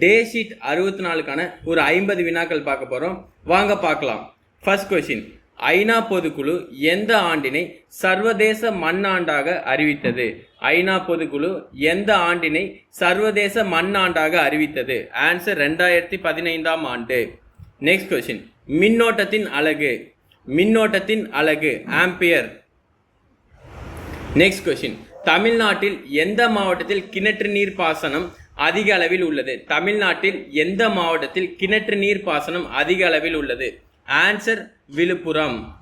டே sheet அறுபத்தி நாலுக்கான ஒரு ஐம்பது வினாக்கள் பார்க்க போகிறோம் வாங்க பார்க்கலாம். ஃபர்ஸ்ட் கொஷின் ஐநா பொதுக்குழு எந்த ஆண்டினை சர்வதேச மண்ணாண்டாக அறிவித்தது? ஐநா பொதுக்குழு எந்த ஆண்டினை சர்வதேச மண்ணாண்டாக அறிவித்தது? ஆன்சர் ரெண்டாயிரத்தி பதினைந்தாம் ஆண்டு. நெக்ஸ்ட் கொஷின் மின்னோட்டத்தின் அழகு மின்னோட்டத்தின் அழகு ஆம்பியர் நெக்ஸ்ட் கொஷின் தமிழ்நாட்டில் எந்த மாவட்டத்தில் கிணற்று நீர் பாசனம் அதிக அளவில் உள்ளது. தமிழ்நாட்டில் எந்த மாவட்டத்தில் கிணற்று நீர் பாசனம் அதிக அளவில் உள்ளது? ஆன்சர் விழுப்புரம்.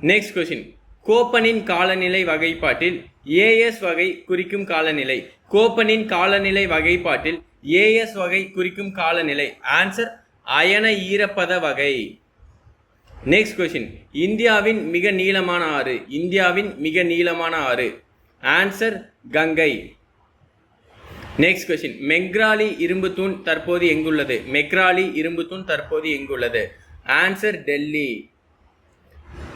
நெக்ஸ்ட் கொஸ்டின் கோப்பனின் காலநிலை வகைப்பாட்டில் ஏஎஸ் வகை குறிக்கும் காலநிலை. கோப்பனின் காலநிலை வகைப்பாட்டில் ஏஎஸ் வகை குறிக்கும் காலநிலை. ஆன்சர் அயன ஈரப்பத வகை. நெக்ஸ்ட் கொஸ்டின் இந்தியாவின் மிக நீளமான ஆறு. இந்தியாவின் மிக நீளமான ஆறு. Answer Ganga. Next question Mehrauli இரும்பு தூண் தற்போது எங்குள்ளது? மெக்ராலி இரும்பு தூண் தற்போது எங்குள்ளது? ஆன்சர் டெல்லி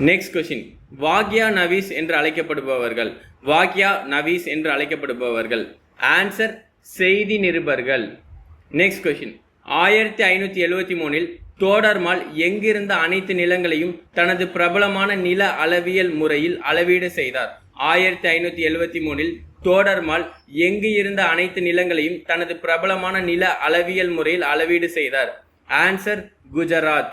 நெக்ஸ்ட் கொஸ்டின் வாக்யா நவீஸ் என்று அழைக்கப்படுபவர்கள். வாக்யா நவீஸ் என்று அழைக்கப்படுபவர்கள். ஆன்சர் செய்தி நிருபர்கள். நெக்ஸ்ட் கொஸ்டின் ஆயிரத்தி ஐநூற்றி எழுவத்தி மூணில் தோடர்மால் எங்கிருந்த அனைத்து நிலங்களையும் தனது பிரபலமான நில அளவியல் முறையில் அளவீடு செய்தார்? ஆயிரத்தி ஐநூற்றி எழுவத்தி மூணில் தோடர்மால் எங்கு இருந்த அனைத்து நிலங்களையும் தனது பிரபலமான நில அளவியல் முறையில் அளவீடு செய்தார். ஆன்சர் குஜராத்.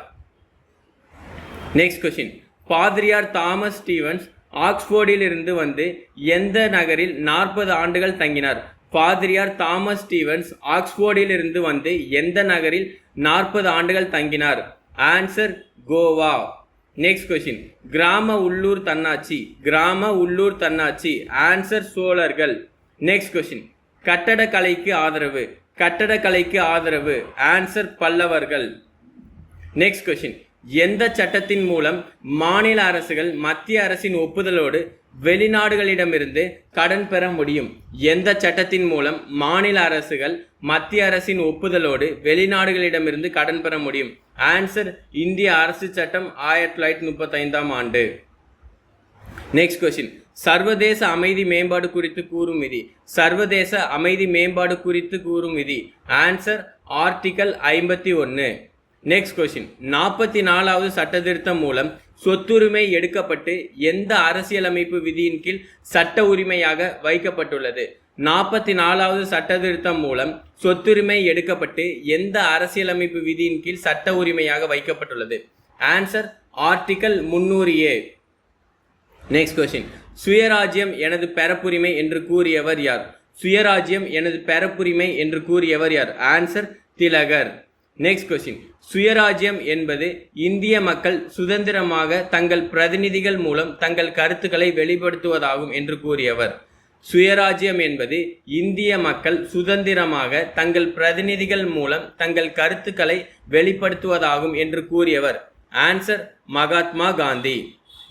நெக்ஸ்ட் கொஸ்டின் பாதிரியார் தாமஸ் ஸ்டீவன்ஸ் ஆக்ஸ்போர்டில் இருந்து வந்து எந்த நகரில் நாற்பது ஆண்டுகள் தங்கினார்? பாதிரியார் தாமஸ் ஸ்டீவன்ஸ் ஆக்ஸ்போர்டில் இருந்து வந்து எந்த நகரில் நாற்பது ஆண்டுகள் தங்கினார்? ஆன்சர் கோவா. நெக்ஸ்ட் கொஷின் கிராம உள்ளூர் தன்னாட்சி கிராம உள்ளூர் தன்னாட்சி ஆன்சர் சோழர்கள். நெக்ஸ்ட் கொஷின் கட்டடக்கலைக்கு ஆதரவு கட்டடக்கலைக்கு ஆதரவு ஆன்சர் பல்லவர்கள். நெக்ஸ்ட் கொஷின் எந்த சட்டத்தின் மூலம் மாநில அரசுகள் மத்திய அரசின் ஒப்புதலோடு வெளிநாடுகளிடமிருந்து கடன் பெற முடியும்? எந்த சட்டத்தின் மூலம் மாநில அரசுகள் மத்திய அரசின் ஒப்புதலோடு வெளிநாடுகளிடமிருந்து கடன் பெற முடியும்? ஆன்சர் இந்திய அரசு சட்டம் ஆயிரத்தி தொள்ளாயிரத்தி முப்பத்தைந்தாம் ஆண்டு. நெக்ஸ்ட் கொஸ்டின் சர்வதேச அமைதி மேம்பாடு குறித்து கூறும் விதி. சர்வதேச அமைதி மேம்பாடு குறித்து கூறும் விதி. ஆன்சர் ஆர்டிகல் ஐம்பத்தி ஒன்று நெக்ஸ்ட் கொஸ்டின் நாற்பத்தி நாலாவது சட்டத்திருத்தம் மூலம் சொத்துரிமை எடுக்கப்பட்டு எந்த அரசியலமைப்பு விதியின் கீழ் சட்ட உரிமையாக வைக்கப்பட்டுள்ளது? நாற்பத்தி நாலாவது சட்டத்திருத்தம் மூலம் சொத்துரிமை எடுக்கப்பட்டு எந்த அரசியலமைப்பு விதியின் கீழ் சட்ட உரிமையாக வைக்கப்பட்டுள்ளது? ஆன்சர் ஆர்டிக்கல் முன்னூறு ஏ நெக்ஸ்ட் கொஸ்டின் சுயராஜ்யம் எனது பெறப்புரிமை என்று கூறியவர் யார்? சுயராஜ்யம் எனது பெறப்புரிமை என்று கூறியவர் யார்? ஆன்சர் திலகர். நெக்ஸ்ட் கொஸ்டின் சுயராஜ்யம் என்பது இந்திய மக்கள் சுதந்திரமாக தங்கள் பிரதிநிதிகள் மூலம் தங்கள் கருத்துக்களை வெளிப்படுத்துவதாகும் என்று கூறியவர். சுயராஜ்யம் என்பது இந்திய மக்கள் சுதந்திரமாக தங்கள் பிரதிநிதிகள் மூலம் தங்கள் கருத்துக்களை வெளிப்படுத்துவதாகும் என்று கூறியவர். Answer Mahatma Gandhi.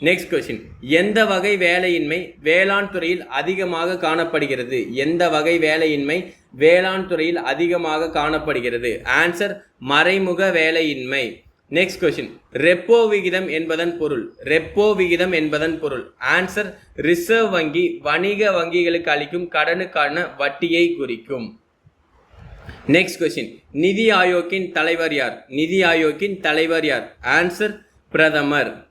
Next question எந்த வகை வேலையின்மை வேளாண் துறையில் அதிகமாக காணப்படுகிறது? எந்த வகை வேலையின்மை வேளாண் துறையில் அதிகமாக காணப்படுகிறது. ஆன்சர் மறைமுக வேலையின்மை. நெக்ஸ்ட் கொஸ்டின் ரெப்போ விகிதம் என்பதன் பொருள். ரெப்போ விகிதம் என்பதன் பொருள். ஆன்சர் ரிசர்வ் வங்கி வணிக வங்கிகளுக்கு அளிக்கும் கடனுக்கான வட்டியை குறிக்கும். நெக்ஸ்ட் கொஸ்டின் நிதி ஆயோக்கின் தலைவர் யார்? நிதி ஆயோக்கின் தலைவர் யார்? ஆன்சர் பிரதமர்.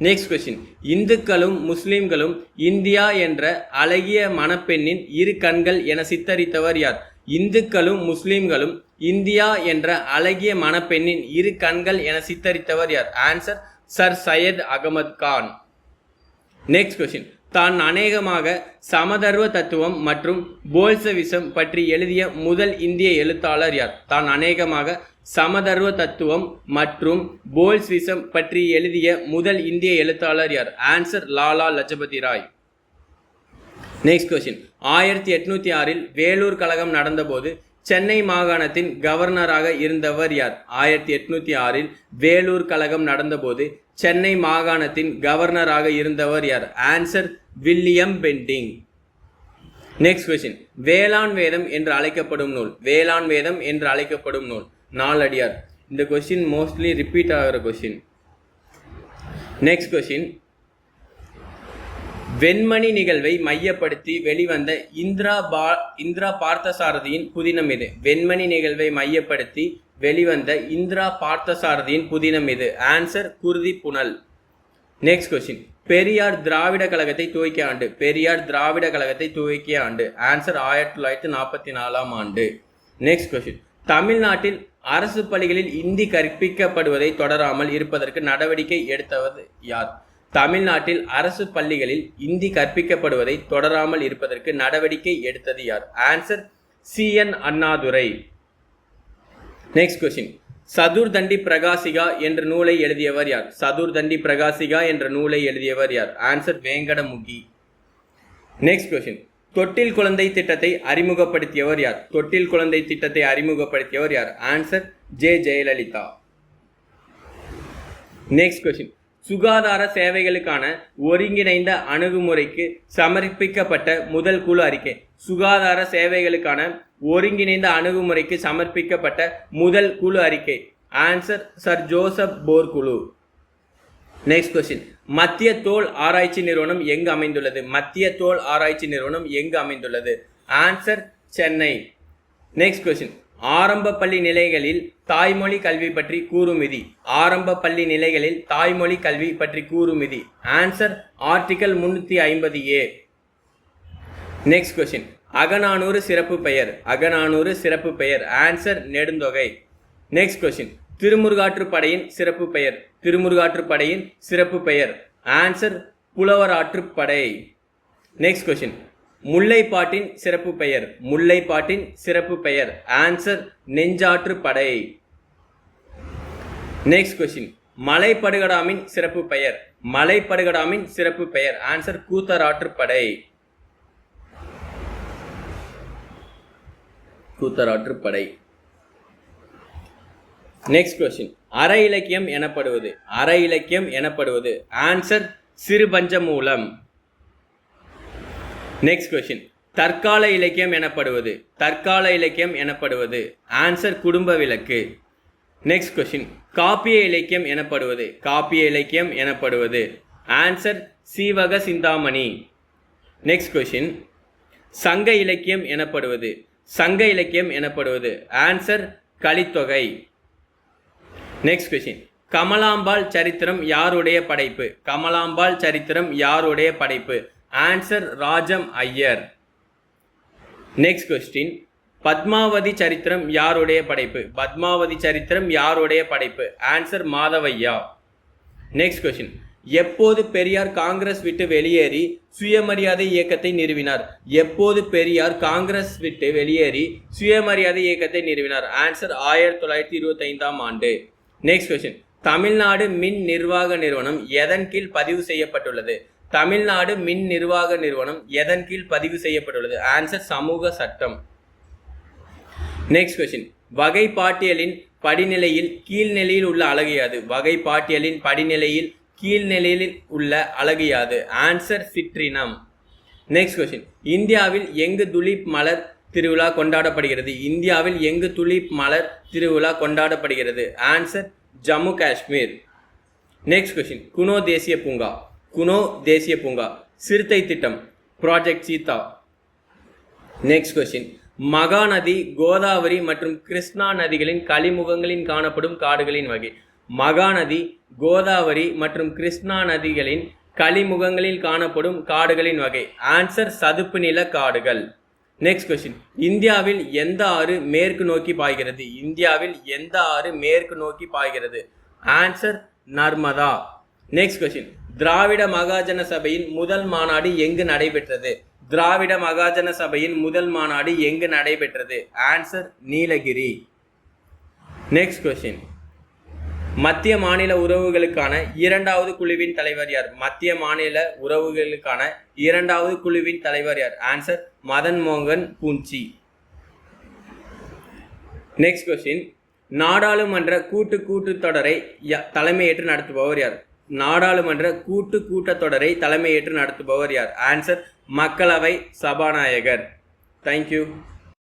நெக்ஸ்ட் கொஸ்டின் இந்துக்களும் முஸ்லிம்களும் இந்தியா என்ற அழகிய மணப்பெண்ணின் இரு கண்கள் என சித்தரித்தவர் யார்? இந்துக்களும் முஸ்லிம்களும் இந்தியா என்ற அழகிய மணப்பெண்ணின் இரு கண்கள் என சித்தரித்தவர் யார்? Answer sir Syed Ahmed Khan next question தான் அநேகமாக சமதர்வ தத்துவம் மற்றும் போல்சவிசம் பற்றி எழுதிய முதல் இந்திய எழுத்தாளர் யார்? தான் அநேகமாக சமதர்வ தத்துவம் மற்றும் போல்ஸ்விசம் பற்றி எழுதிய முதல் இந்திய எழுத்தாளர் யார்? Answer Lala Lajpat Rai. Next question ஆயிரத்தி எட்நூத்தி ஆறில் வேலூர் கழகம் நடந்தபோது சென்னை மாகாணத்தின் கவர்னராக இருந்தவர் யார்? ஆயிரத்தி எட்நூத்தி ஆறில் வேலூர் கழகம் நடந்தபோது சென்னை மாகாணத்தின் கவர்னராக இருந்தவர் யார்? Answer William Bentinck next question வேளாண் வேதம் என்று அழைக்கப்படும் நூல். வேளாண் வேதம் என்று அழைக்கப்படும் நூல். நாலடியார் இந்த கொஸ்டின் மோஸ்ட்லி ரிப்பீட் ஆகிற கொஸ்டின் நெக்ஸ்ட் கொஸ்டின் வெண்மணி நிகழ்வை மையப்படுத்தி வெளிவந்த இந்திரா பா இந்திரா பார்த்தசாரதியின் புதினம் இது வெண்மணி நிகழ்வை மையப்படுத்தி வெளிவந்த இந்திரா பார்த்தசாரதியின் புதினம் இது. ஆன்சர் குருதி புனல். நெக்ஸ்ட் கொஸ்டின் பெரியார் திராவிட கழகத்தை துவக்கிய ஆண்டு. பெரியார் திராவிட கழகத்தை துவக்கிய ஆண்டு. ஆன்சர் ஆயிரத்தி தொள்ளாயிரத்தி நாற்பத்தி நாலாம் ஆண்டு. நெக்ஸ்ட் கொஸ்டின் தமிழ்நாட்டில் அரசு பள்ளிகளில் இந்தி கற்பிக்கப்படுவதை தொடராமல் இருப்பதற்கு நடவடிக்கை எடுத்தவது யார்? தமிழ்நாட்டில் அரசு பள்ளிகளில் இந்தி கற்பிக்கப்படுவதை தொடராமல் இருப்பதற்கு நடவடிக்கை எடுத்தது யார்? Answer C N Annadurai. Next question Chaturdandi Prakashika என்ற நூலை எழுதியவர் யார்? சதுர்தண்டி பிரகாசிகா என்ற நூலை எழுதியவர் யார்? ஆன்சர் வேங்கடமுகி. நெக்ஸ்ட் கொஸ்டின் தொட்டில் குழந்தை திட்டத்தை அறிமுகப்படுத்தியவர் யார்? தொட்டில் குழந்தை திட்டத்தை அறிமுகப்படுத்தியவர் யார்? Answer J. Jayalalithaa. Next question சுகாதார சேவைகளுக்கான ஒருங்கிணைந்த அணுகுமுறைக்கு சமர்ப்பிக்கப்பட்ட முதல் குழு அறிக்கை. சுகாதார சேவைகளுக்கான ஒருங்கிணைந்த அணுகுமுறைக்கு சமர்ப்பிக்கப்பட்ட முதல் குழு அறிக்கை. ஆன்சர் சர் ஜோசப் போர் குழு நெக்ஸ்ட் கொஸ்டின் மத்திய தோல் ஆராய்ச்சி நிறுவனம் எங்கு அமைந்துள்ளது? மத்திய தோல் ஆராய்ச்சி நிறுவனம் எங்கு அமைந்துள்ளது? ஆன்சர் சென்னை நெக்ஸ்ட் கொஸ்டின் ஆரம்ப பள்ளி நிலைகளில் தாய்மொழி கல்வி பற்றி கூறும் விதி. ஆரம்ப பள்ளி நிலைகளில் தாய்மொழி கல்வி பற்றி கூறும் விதி. ஆன்சர் ஆர்டிகல் முன்னூற்றி ஐம்பது ஏ நெக்ஸ்ட் கொஸ்டின் அகநானூறு சிறப்பு பெயர் அகநானூறு சிறப்பு பெயர் ஆன்சர் நெடுந்தொகை. நெக்ஸ்ட் கொஸ்டின் திருமுருகாற்றுப்படையின் சிறப்பு பெயர் திருமுருகாற்றுப்படையின் சிறப்பு பெயர் ஆன்சர் புலவராற்றுப்படை நெக்ஸ்ட் கொஸ்டின் முல்லைப்பாட்டின் சிறப்பு பெயர் முல்லைப்பாட்டின் சிறப்பு பெயர் ஆன்சர் நெஞ்சாற்றுப்படை நெக்ஸ்ட் கொஸ்டின் மலைப்படுகடாமின் சிறப்பு பெயர் மலைப்படுகடாமின் சிறப்பு பெயர் ஆன்சர் கூத்தராற்றுப்படை கூத்தராற்று படை. நெக்ஸ்ட் கொஸ்டின் அற இலக்கியம் எனப்படுவது. அற இலக்கியம் எனப்படுவது. ஆன்சர் சிறுபஞ்ச மூலம் நெக்ஸ்ட் கொஸ்டின் தற்கால இலக்கியம் எனப்படுவது. தற்கால இலக்கியம் எனப்படுவது. ஆன்சர் குடும்ப விளக்கு. நெக்ஸ்ட் கொஸ்டின் காப்பிய இலக்கியம் எனப்படுவது. காப்பிய இலக்கியம் எனப்படுவது. Answer Seevaka Chintamani. Next question சங்க இலக்கியம் எனப்படுவது. சங்க இலக்கியம் எனப்படுவது. Answer Kalithogai. Next question Kamalambal Charithram யாருடைய படைப்பு? கமலாம்பாள் சரித்திரம் யாருடைய படைப்பு? Answer Rajam Iyer. Next question Padmavathi Charithram யாருடைய படைப்பு? பத்மாவதி சரித்திரம் யாருடைய படைப்பு? ஆன்சர் மாதவையா. நெக்ஸ்ட் கொஸ்டின் எப்போது பெரியார் காங்கிரஸ் விட்டு வெளியேறி சுயமரியாதை இயக்கத்தை நிறுவினார்? எப்போது பெரியார் காங்கிரஸ் விட்டு வெளியேறி சுயமரியாதை இயக்கத்தை நிறுவினார்? ஆன்சர் ஆயிரத்தி தொள்ளாயிரத்தி இருபத்தி ஐந்தாம் ஆண்டு. நெக்ஸ்ட் கொஸ்டின் தமிழ்நாடு மின் நிர்வாக நிறுவனம் எதன் கீழ் பதிவு செய்யப்பட்டுள்ளது? தமிழ்நாடு மின் நிர்வாக நிறுவனம் எதன் கீழ் பதிவு செய்யப்பட்டுள்ளது? ஆன்சர் சமூக சட்டம். நெக்ஸ்ட் கொஸ்டின் வகை பாட்டியலின் படிநிலையில் கீழ்நிலையில் உள்ள அழகு யாது? வகை பாட்டியலின் படிநிலையில் கீழ்நிலையில் உள்ள அழகு யாது? ஆன்சர் சிற்றினம். நெக்ஸ்ட் கொஸ்டின் இந்தியாவில் எங்கு துலீப் மலர் திருவிழா கொண்டாடப்படுகிறது? இந்தியாவில் எங்கு துலீப் மலர் திருவிழா கொண்டாடப்படுகிறது? Answer Jammu Kashmir. Next question Kuno தேசிய பூங்கா. குனோ தேசிய பூங்கா. சிறுத்தை திட்டம். Project cheetah. Next question Mahanadi Godavari மற்றும் கிருஷ்ணா நதிகளின் கழிமுகங்களில் காணப்படும் காடுகளின் வகை. மகாநதி கோதாவரி மற்றும் கிருஷ்ணா நதிகளின் கலிமுகங்களில் காணப்படும் காடுகளின் வகை. ஆன்சர் சதுப்பு நில காடுகள். நெக்ஸ்ட் கொஸ்டின் இந்தியாவில் எந்த ஆறு மேற்கு நோக்கி பாய்கிறது? இந்தியாவில் எந்த ஆறு மேற்கு நோக்கி பாய்கிறது? Answer Narmada. Next question Dravida Mahajana சபையின் முதல் மாநாடு எங்கு நடைபெற்றது? திராவிட மகாஜன சபையின் முதல் மாநாடு எங்கு நடைபெற்றது? ஆன்சர் நீலகிரி. நெக்ஸ்ட் கொஸ்டின் மத்திய மாநில உறவுகளுக்கான இரண்டாவது குழுவின் தலைவர் யார்? மத்திய மாநில உறவுகளுக்கான இரண்டாவது குழுவின் தலைவர் யார்? ஆன்சர் மதன் மோகன் பூஞ்சி. நெக்ஸ்ட் கொஸ்டின் நாடாளுமன்ற கூட்டு கூட்டத்தொடரை ய- தலைமையேற்று நடத்துபவர் யார்? நாடாளுமன்ற கூட்டு கூட்டத்தொடரை தலைமையேற்று நடத்துபவர் யார்? ஆன்சர் மக்களவை சபாநாயகர். தேங்க்யூ